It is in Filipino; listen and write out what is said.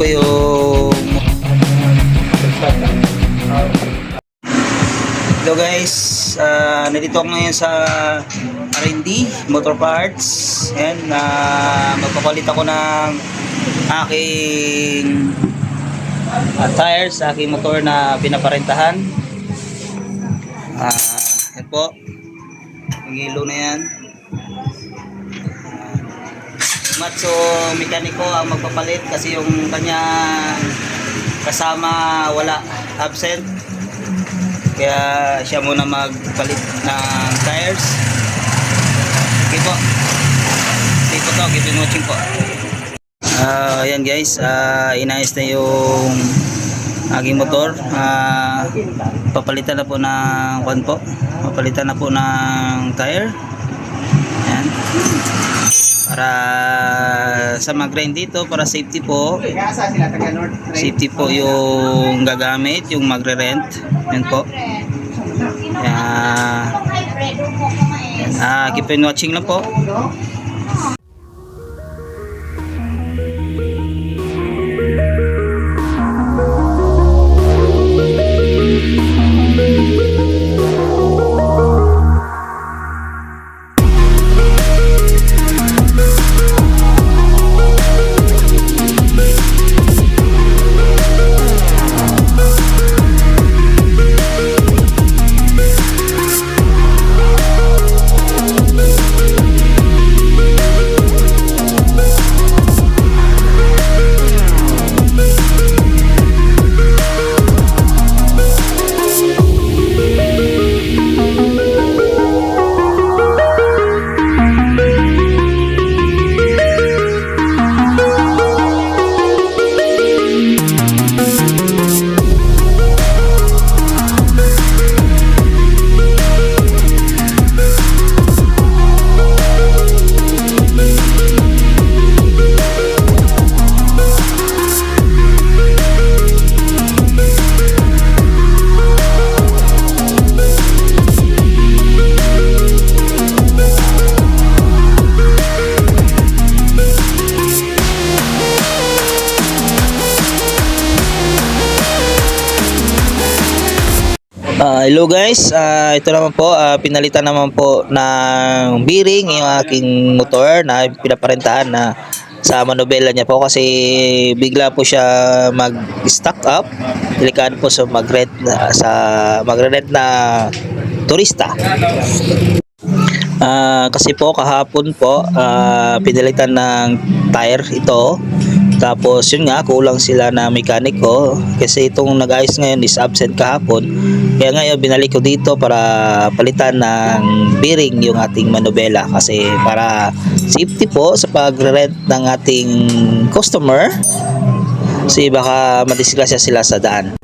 po yung Hello guys, uh, nandito ako ngayon sa R&D Motor Parts and uh, ah, magpapalit ako ng aking uh, tires, aking motor na pinaparentahan. Ah, uh, yan po. Mag na yan. Matso mekaniko ang magpapalit kasi yung kanyang kasama wala absent kaya siya muna magpalit ng tires. Okay po. Okay po to. Keep on watching po. Ah, ayan guys. Ah, inayos na yung aking motor. Ah, papalitan na po ng kwan po. Papalitan na po ng tire. Ayan. Para sa mag-grind dito, para safety po. Safety po yung gagamit, yung magre-rent. Yan po. Kaya, ah, keep on watching lang po. Ah, hello guys, Ah, ito naman po, ah, pinalitan naman po ng bearing yung aking motor na pinaparentahan na sa manobela niya po kasi bigla po siya mag-stock up. Delikado po sa mag-rent na, sa magre-rent na turista. Ah, kasi po kahapon po ah, pinalitan ng tire ito. Tapos yun nga kulang sila na mekaniko kasi itong nag-ayos ngayon is absent kahapon. Kaya ngayon binalik ko dito para palitan ng bearing yung ating manobela kasi para safety po sa pag-rent ng ating customer kasi baka madisgrasya sila sa daan.